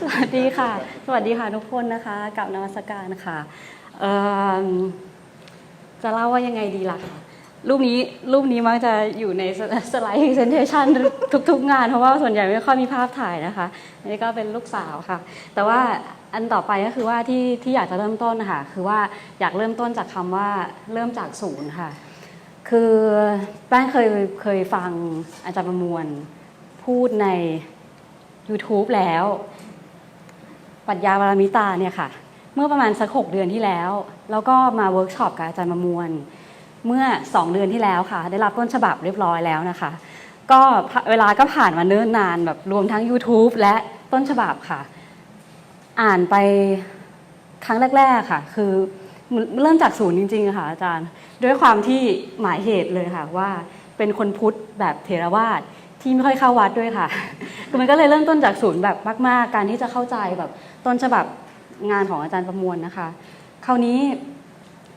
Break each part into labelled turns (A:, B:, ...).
A: สวัสดีค่ะ สวัสดีค่ะทุกคนนะคะกับนวัสการค่ะจะเล่าว่ายังไงดีล่ะคะรูปนี้รูปนี้มักจะอยู่ในสสไลด์ presentation ทุกๆงาน เพราะว่าส่วนใหญ่ไม่ค่อยมีภาพถ่ายนะคะอันนี้ก็เป็นลูกสาวค่ะ แต่ว่าอันต่อไปก็คือว่าที่ที่อยากจะเริ่มต้นนะคะคือว่าอยากเริ่มต้นจากคำว่าเริ่มจากศูนย์ค่ะ คือแป้งเคยเคยฟังอาจารย์ประมวลพูดใน YouTube แล้ว ปรัชญาบารมิตาเนี่ยค่ะ เมื่อประมาณสักหกเดือนที่แล้ว แล้วก็มาเวิร์กช็อปกับอาจารย์ประมวล เมื่อ 2 เดือนที่แล้วค่ะ ได้รับต้นฉบับเรียบร้อยแล้วนะคะ ก็เวลาก็ผ่านมาเนิ่นนานแบบรวมทั้ง YouTube และต้นฉบับค่ะ อ่านไปครั้งแรก ๆค่ะ คือเริ่มจากศูนย์จริงๆค่ะอาจารย์ ด้วยความที่หมายเหตุเลยค่ะว่าเป็นคนพุทธแบบเทรวาสที่ไม่ค่อยเข้าวัดด้วยค่ะ มันก็เลยเริ่มต้นจากศูนย์แบบมาก ๆ การที่จะเข้าใจแบบ ต้นฉบับงานของอาจารย์ประมวลนะคะ คราวนี้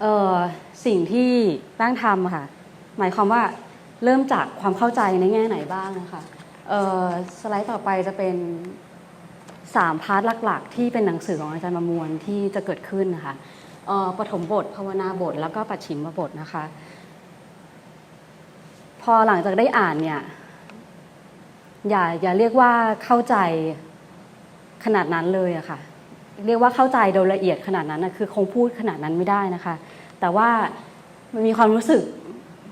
A: เออสิ่งที่แป้งทำค่ะ หมายความว่าเริ่มจากความเข้าใจในแง่ไหนบ้างนะคะเอ่อสไลด์ต่อไปจะเป็นสามพาร์ทหลัก ๆ ที่เป็นหนังสือของอาจารย์ประมวลที่จะเกิดขึ้นนะคะเอ่อปฐมบท ภาวนาบท แล้วก็ปัจฉิมบทนะคะ พอหลังจากได้อ่านเนี่ยอย่าอย่าเรียกว่าเข้าใจ ขนาดนั้นเลยอะค่ะ เรียกว่าเข้าใจโดยละเอียดขนาดนั้นนะคือคงพูดขนาดนั้นไม่ได้นะคะ แต่ว่ามันมีความรู้สึก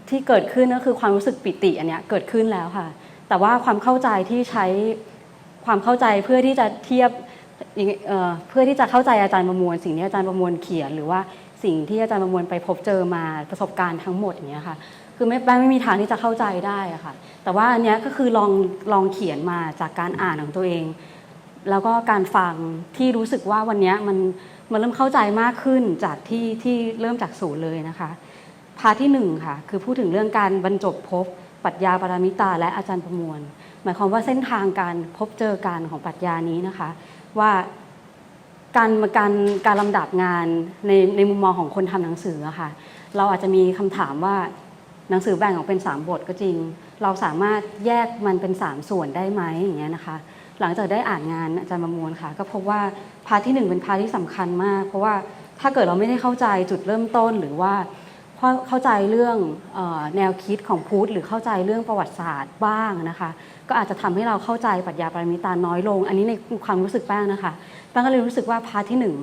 A: ที่เกิดขึ้นก็คือความรู้สึกปิติอันเนี้ยเกิดขึ้นแล้วค่ะ แต่ว่าความเข้าใจที่ใช้ความเข้าใจเพื่อที่จะเทียบเอ่อเพื่อที่จะเข้าใจอาจารย์ประมวล สิ่งที่อาจารย์ประมวลเขียน หรือว่าสิ่งที่อาจารย์ประมวลไปพบเจอมาประสบการณ์ทั้งหมดอย่างเงี้ยค่ะ คือไม่แป้งไม่มีทางที่จะเข้าใจได้อะค่ะ แต่ว่าอันเนี้ยก็คือลองลองเขียนมาจากการอ่านของตัวเอง แล้วก็การฟังที่รู้สึกว่าวันนี้มันมันเริ่มเข้าใจมากขึ้นจากที่ที่เริ่มจากศูนย์เลยนะคะพาที่หนึ่งค่ะ คือพูดถึงเรื่องการบรรจบพบปรัชญาปรามิตา และอาจารย์ประมวล หมายความว่าเส้นทางการพบเจอกันของปรัชญานี้นะคะ ว่าการการการลำดับงานในในมุมมองของคนทำหนังสืออะค่ะเราอาจจะมีคำถามว่าหนังสือแบ่งออกเป็น 3 บทก็จริง เราสามารถแยกมันเป็น 3 ส่วนได้ไหมอย่างเงี้ยนะคะ หลังจากได้อ่านงานอาจารย์ประมวลค่ะ ก็พบว่าพาร์ทที่หนึ่งเป็นพาร์ทที่สำคัญมาก เพราะว่าถ้าเกิดเราไม่ได้เข้าใจจุดเริ่มต้นหรือว่าเข้าใจเรื่องอแนวคิดของพุทธหรือเข้าใจเรื่องประวัติศาสตร์บ้างนะคะ ก็อาจจะทำให้เราเข้าใจปรัชญาปรมิตาน้อยลง อันนี้ในความรู้สึกแป้งนะคะแป้งก็เลยรู้สึกว่าพาร์ทที่หนึ่ง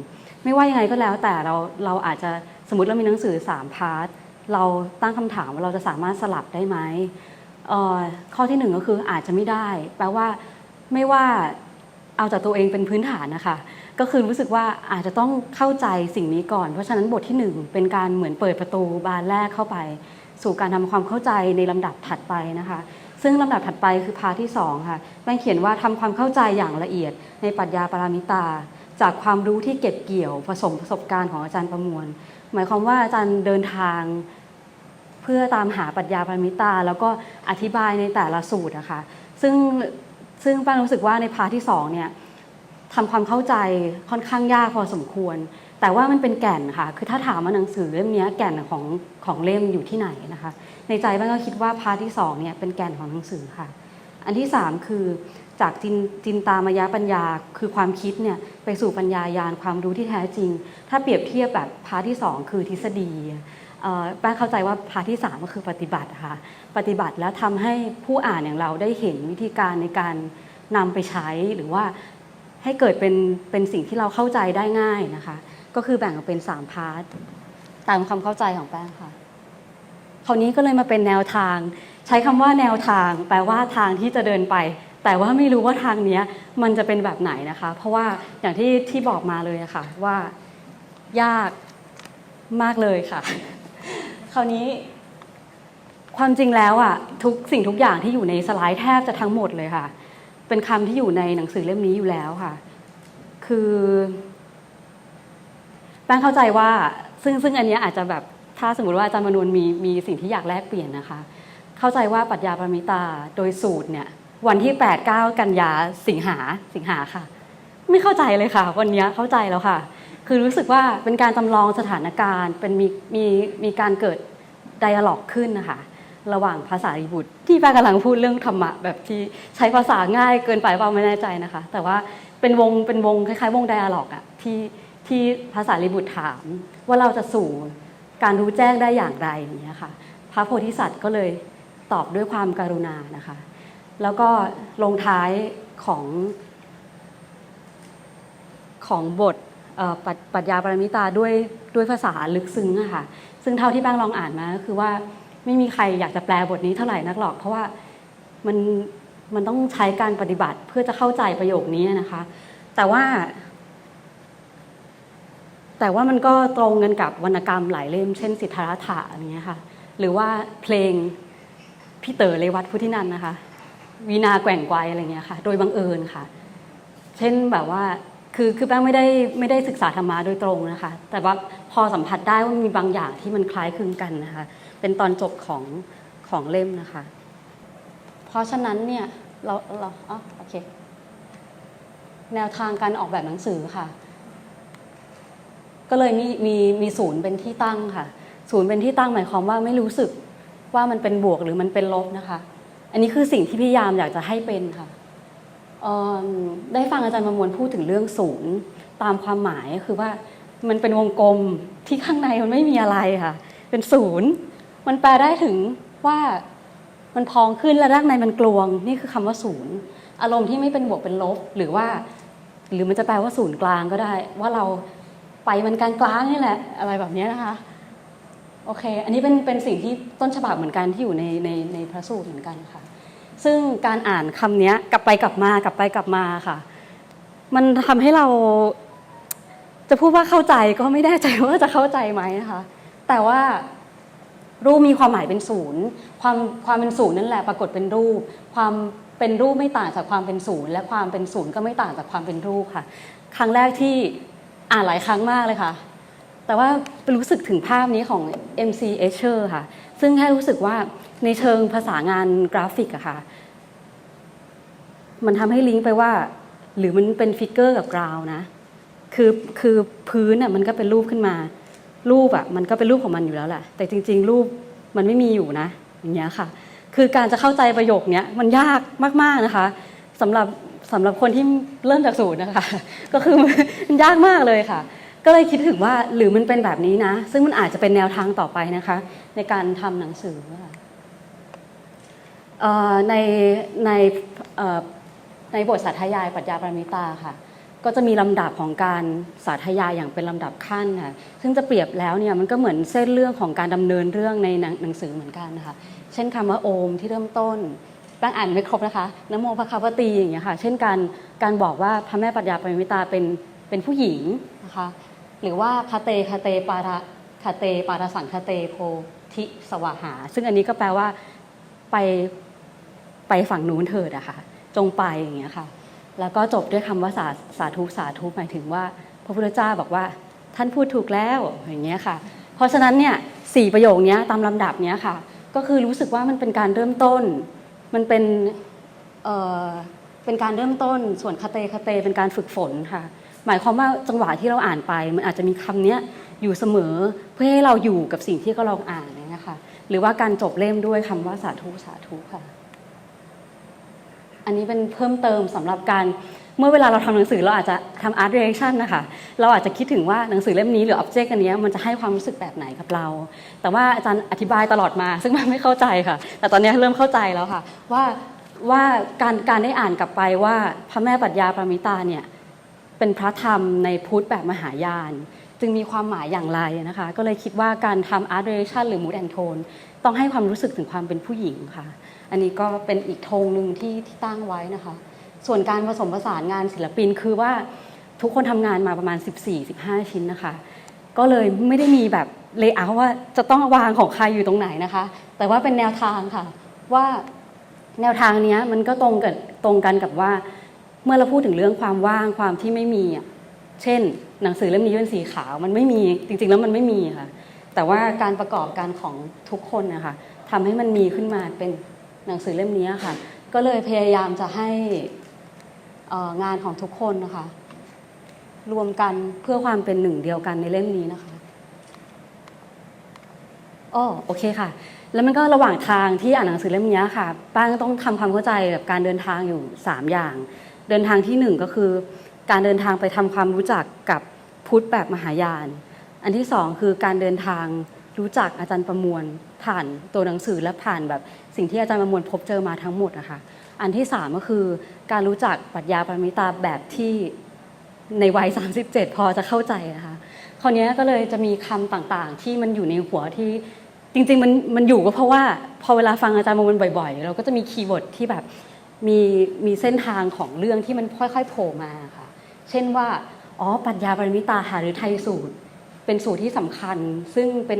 A: ไม่ว่ายังไงก็แล้วแต่เราเราอาจจะสมมติเรามีหนังสือ 3 พาร์ทเราตั้งคำถามว่าเราจะสามารถสลับได้ไหมข้อที่หนึ่งก็คืออาจจะไม่ได้ แปลว่า ไม่ว่าเอาจากตัวเองเป็นพื้นฐานนะคะ ก็คือรู้สึกว่าอาจจะต้องเข้าใจสิ่งนี้ก่อน เพราะฉะนั้นบทที่หนึ่งเป็นการเหมือนเปิดประตูบานแรกเข้าไป สู่การทำความเข้าใจในลำดับถัดไปนะคะ ซึ่งลำดับถัดไปคือพาที่ 2 ค่ะแป้งเขียนว่าทำความเข้าใจอย่างละเอียด ในปรัชญาปรามิตา จากความรู้ที่เก็บเกี่ยวผสมประสบการณ์ของอาจารย์ประมวล หมายความว่าอาจารย์เดินทางเพื่อตามหาปรัชญาปรมิตา แล้วก็อธิบายในแต่ละสูตรนะคะ ซึ่ง ซึ่งป้งรู้สึกว่าในพาร์ทที่สองเนี่ยทำความเข้าใจค่อนข้างยากพอสมควร แต่ว่ามันเป็นแก่นค่ะ คือถ้าถามว่าหนังสือเล่มนี้แก่นของของเล่มอยู่ที่ไหนนะคะ ในใจแป้งก็คิดว่าพาร์ทที่สองเนี่ยเป็นแก่นของหนังสือค่ะ อันที่สามคือจากจินจินตามายปัญญาคือความคิดเนี่ยไปสู่ปัญญายาณความรู้ที่แท้จริง ถ้าเปรียบเทียบแบบพาร์ทที่สองคือทฤษฎี แป้งเข้าใจว่าพาที่สามก็คือปฏิบัติค่ะปฏิบัติแล้วทำให้ผู้อ่านอย่างเราได้เห็นวิธีการในการนำไปใช้หรือว่าให้เกิดเป็นเป็นสิ่งที่เราเข้าใจได้ง่ายนะคะ ก็คือแบ่งออกเป็นสามพาร์ทตามความเข้าใจของแป้งค่ะ คราวนี้ก็เลยมาเป็นแนวทาง ใช้คำว่าแนวทาง แปลว่าทางที่จะเดินไป แต่ว่าไม่รู้ว่าทางเนี้ยมันจะเป็นแบบไหนนะคะ เพราะว่าอย่างที่ที่บอกมาเลยะค่ะว่ายากมากเลยค่ะ คราวนี้ ความจริงแล้วอะทุกสิ่งทุกอย่างที่อยู่ในสไลด์แทบจะทั้งหมดเลยค่ะ เป็นคำที่อยู่ในหนังสือเล่มนี้อยู่แล้วค่ะ คือแป้งเข้าใจว่าซึ่งซึ่งอันนี้อาจจะแบบถ้าสมมติว่าอาจารย์มนูนมีมีสิ่งที่อยากแลกเปลี่ยนนะคะ เข้าใจว่าปรัชญาปรมิตาโดยสูตรเนี่ย วันที่ 8 9 กันยาสิงหาสิงหาค่ะ ไม่เข้าใจเลยค่ะ วันนี้เข้าใจแล้วค่ะ คือรู้สึกว่าเป็นการจำลองสถานการณ์เป็นมีมีมีการเกิดไดอะล็อกขึ้นนะคะระหว่างภาษาริบุตร ที่ป้งกำลังพูดเรื่องธรรมะแบบที่ใช้ภาษาง่ายเกินไปเปล่าไม่แน่ใจนะคะ แต่ว่าเป็นวงเป็นวงคล้ายๆ วงไดอะล็อกอะที่ที่ภาษาลิบุตรถาม ว่าเราจะสู่การรู้แจ้งได้อย่างไรอย่างเงี้ยค่ะ พระโพธิสัตว์ก็เลยตอบด้วยความการุณานะคะ แล้วก็ลงท้ายของของบท ปรัชปรัชญาปรมิตาด้วยด้วยภาษาลึกซึ้งอะค่ะซึ่งเท่าที่แป้งลองอ่านมาก็คือว่าไม่มีใครอยากจะแปลบทนี้เท่าไหร่นักหรอก เพราะว่ามันมันต้องใช้การปฏิบัติเพื่อจะเข้าใจประโยคนี้นะคะ แต่ว่า แต่ว่ามันก็ตรงกันกับวรรณกรรมหลายเล่ม เช่น สิทธารัฐะอะไรเงี้ยค่ะ หรือว่าเพลงพี่เต๋อเรวัตพุทธินันท์นะคะ วีนาแกว่งไกวอะไรเงี้ยค่ะ โดยบังเอิญค่ะ เช่นแบบว่า คือคือแป้งไม่ได้ไม่ได้ศึกษาธรรมะโดยตรงนะคะ แต่ว่าพอสัมผัสได้ว่ามีบางอย่างที่มันคล้ายคลึงกันนะคะ เป็นตอนจบของของเล่มนะคะ เพราะฉะนั้นเนี่ยเราเราอ๋อโอเค แนวทางการออกแบบหนังสือค่ะ ก็เลยมีมีมีศูนย์เป็นที่ตั้งค่ะ ศูนย์เป็นที่ตั้งหมายความว่าไม่รู้สึกว่ามันเป็นบวกหรือมันเป็นลบนะคะ อันนี้คือสิ่งที่พยายามอยากจะให้เป็นค่ะ ได้ฟังอาจารย์ประมวลพูดถึงเรื่องศูนย์ตามความหมายก็คือว่ามันเป็นวงกลมที่ข้างในมันไม่มีอะไรค่ะ เป็นศูนย์มันแปลได้ถึงว่ามันพองขึ้นแล้วด้านในมันกลวง นี่คือคำว่าศูนย์อารมณ์ที่ไม่เป็นบวกเป็นลบ หรือว่า หรือมันจะแปลว่าศูนย์กลางก็ได้ ว่าเราไปมันกลางๆนี่แหละ อะไรแบบนี้นะคะโอเค อันนี้เป็นเป็นสิ่งที่ต้นฉบับเหมือนกันที่อยู่ในในในพระสูตรเหมือนกันค่ะ ซึ่งการอ่านคำนี้กลับไปกลับมากลับไปกลับมาค่ะ มันทำให้เรา จะพูดว่าเข้าใจก็ไม่แน่ใจว่าจะเข้าใจไหมนะคะ แต่ว่ารูปมีความหมายเป็นศูนย์ความความเป็นศูนย์นั่นแหละปรากฏเป็นรูป ความเป็นรูปไม่ต่างจากความเป็นศูนย์และความเป็นศูนย์ก็ไม่ต่างจากความเป็นรูปค่ะ ครั้งแรกที่อ่านหลายครั้งมากเลยค่ะ แต่ว่ารู้สึกถึงภาพนี้ของ MC Escher ค่ะ ซึ่งให้รู้สึกว่าในเชิงภาษางานกราฟิกอะค่ะ มันทำให้ลิงก์ไปว่า หรือมันเป็นฟิกเกอร์กับกราวนะ คือคือพื้นอะมันก็เป็นรูปขึ้นมา รูปอะมันก็เป็นรูปของมันอยู่แล้วแหละแต่จริง ๆ รูปมันไม่มีอยู่นะ อย่างเงี้ยค่ะ คือการจะเข้าใจประโยคเนี้ยมันยากมากๆนะคะสำหรับสำหรับคนที่เริ่มจากศูนย์นะคะ ก็คือมันยากมากเลยค่ะ ก็เลยคิดถึงว่าหรือมันเป็นแบบนี้นะ ซึ่งมันอาจจะเป็นแนวทางต่อไปนะคะ ในการทำหนังสือในในในบทสาธยายปรัชญาปรมิตาค่ะ ก็จะมีลำดับของการสาธยายอย่างเป็นลำดับขั้นค่ะซึ่งจะเปรียบแล้วเนี่ยมันก็เหมือนเส้นเรื่องของการดำเนินเรื่องในหนังสือเหมือนกันนะคะเช่นคำว่าโอมที่เริ่มต้นแป้งอ่านไม่ครบนะคะนโมพระคาวตีอย่างเงี้ยค่ะ เช่นการการบอกว่าพระแม่ปรัชญาปรมิตาเป็นเป็นผู้หญิงนะคะ หรือว่าคาเตคาเตปาระคาเตปาระสังคาเตโพธิสวาหา ซึ่งอันนี้ก็แปลว่าไปไปฝั่งนู้นเถิดอะค่ะ จงไปอย่างเงี้ยค่ะ แล้วก็จบด้วยคำว่าสาสาธุสาธุหมายถึงว่า พระพุทธเจ้าบอกว่าท่านพูดถูกแล้วอย่างเงี้ยค่ะ เพราะฉะนั้นเนี่ยสี่ประโยคนี้ตามลำดับเนี้ยค่ะ ก็คือรู้สึกว่ามันเป็นการเริ่มต้น มันเป็นเออเป็นการเริ่มต้นส่วนคาเตคาเตเป็นการฝึกฝนค่ะ หมายความว่าจังหวะที่เราอ่านไป มันอาจจะมีคำเนี้ยอยู่เสมอเพื่อให้เราอยู่กับสิ่งที่เราอ่านเนี่ยนะคะหรือว่าการจบเล่มด้วยคำว่าสาธุสาธุค่ะ อันนี้เป็นเพิ่มเติมสำหรับการเมื่อเวลาเราทำหนังสือเราอาจจะทำ art reaction นะคะ เราอาจจะคิดถึงว่าหนังสือเล่มนี้หรือ object อันนี้มันจะให้ความรู้สึกแบบไหนกับเรา แต่ว่าอาจารย์อธิบายตลอดมา ซึ่งมันไม่เข้าใจค่ะ แต่ตอนนี้เริ่มเข้าใจแล้วค่ะ ว่าว่าการการได้อ่านกลับไปว่าพระแม่ปรัชญาปรมิตาเนี่ย เป็นพระธรรมในพุทธแบบมหายาน จึงมีความหมายอย่างไรนะคะ ก็เลยคิดว่าการทำ art direction หรือ mood and tone ต้องให้ความรู้สึกถึงความเป็นผู้หญิงค่ะ อันนี้ก็เป็นอีกธงหนึ่งที่ที่ตั้งไว้นะคะ ส่วนการผสมผสานงานศิลปินคือว่าทุกคนทำงานมาประมาณ 14-15 ชิ้นนะคะ ก็เลยไม่ได้มีแบบเลเยอร์ว่าจะต้องวางของใครอยู่ตรงไหนนะคะ แต่ว่าเป็นแนวทางค่ะ ว่าแนวทางนี้มันก็ตรงกันตรงกันกับว่า เมื่อเราพูดถึงเรื่องความว่างความที่ไม่มีเช่น หนังสือเล่มนี้เป็นสีขาวมันไม่มีจริงๆแล้วมันไม่มีค่ะ แต่ว่าการประกอบการของทุกคนนะคะทำให้มันมีขึ้นมาเป็นหนังสือเล่มนี้ค่ะ ก็เลยพยายามจะให้งานของทุกคนนะคะ รวมกันเพื่อความเป็นหนึ่งเดียวกันในเล่มนี้นะคะอ๋อโอเคค่ะ แล้วมันก็ระหว่างทางที่อ่านหนังสือเล่มนี้ค่ะป้าก็ต้องทำความเข้าใจกับการเดินทางอยู่ 3 อย่าง เดินทางที่หนึ่งก็คือ การเดินทางไปทำความรู้จักกับพุทธแบบมหายาน อันที่สองคือการเดินทางรู้จักอาจารย์ประมวลผ่านตัวหนังสือและผ่านแบบสิ่งที่อาจารย์ประมวลพบเจอมาทั้งหมดนะคะอันที่สามก็คือการรู้จักปรัชญาปรมิตาแบบที่ในวัย 37 พอจะเข้าใจนะคะคราวนี้ก็เลยจะมีคำต่างๆ ที่มันอยู่ในหัวที่จริงๆมันมันอยู่ก็เพราะว่าพอเวลาฟังอาจารย์ประมวลบ่อยๆ เราก็จะมีคีย์เวิร์ดที่แบบ มีมีเส้นทางของเรื่องที่มันค่อยๆโผล่มาค่ะ เช่นว่าอ๋อปรัชญาปรมิตาหาหรือไทยสูตร เป็นสูตรที่สำคัญ ซึ่งเป็น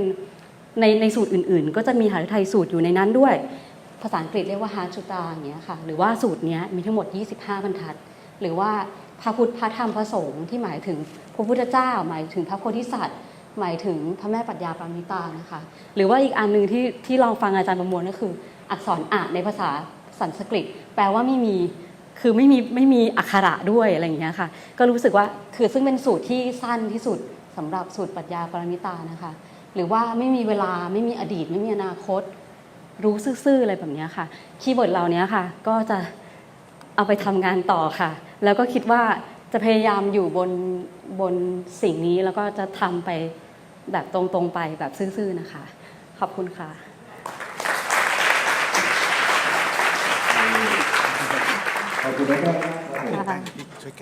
A: ในในสูตรอื่น ๆ ก็จะมีหาหรือไทยสูตรอยู่ในนั้นด้วย ภาษาอังกฤษเรียกว่าฮาจุตาอย่างเงี้ยค่ะหรือว่าสูตรเนี้ยมีทั้งหมด 25 บรรทัด หรือว่าพระพุทธพระธรรมพระสงฆ์ที่หมายถึงพระพุทธเจ้า หมายถึงพระโพธิสัตว์หมายถึงพระแม่ปรัชญาปรมิตานะคะ หรือว่าอีกอันหนึ่งที่ที่ลองฟังอาจารย์ประมวลก็คือ อักษรอ่านในภาษา สันสกฤต แปลว่าไม่มีคือไม่มีไม่มีอักขระด้วยอะไรอย่างเงี้ยค่ะ ก็รู้สึกว่าคือซึ่งเป็นสูตรที่สั้นที่สุดสำหรับสูตรปรัชญาปรมิตานะคะ หรือว่าไม่มีเวลาไม่มีอดีต ไม่มีอนาคต รู้ซื่อๆอะไรแบบเนี้ยค่ะ คีย์เวิร์ดเหล่านี้ค่ะ ก็จะเอาไปทำงานต่อค่ะ แล้วก็คิดว่าจะพยายามอยู่บนบนสิ่งนี้แล้วก็จะทำไปแบบตรงๆไปแบบซื่อๆนะคะ ขอบคุณค่ะ
B: ขอบคุณนะครับ
C: ช่วยแกะ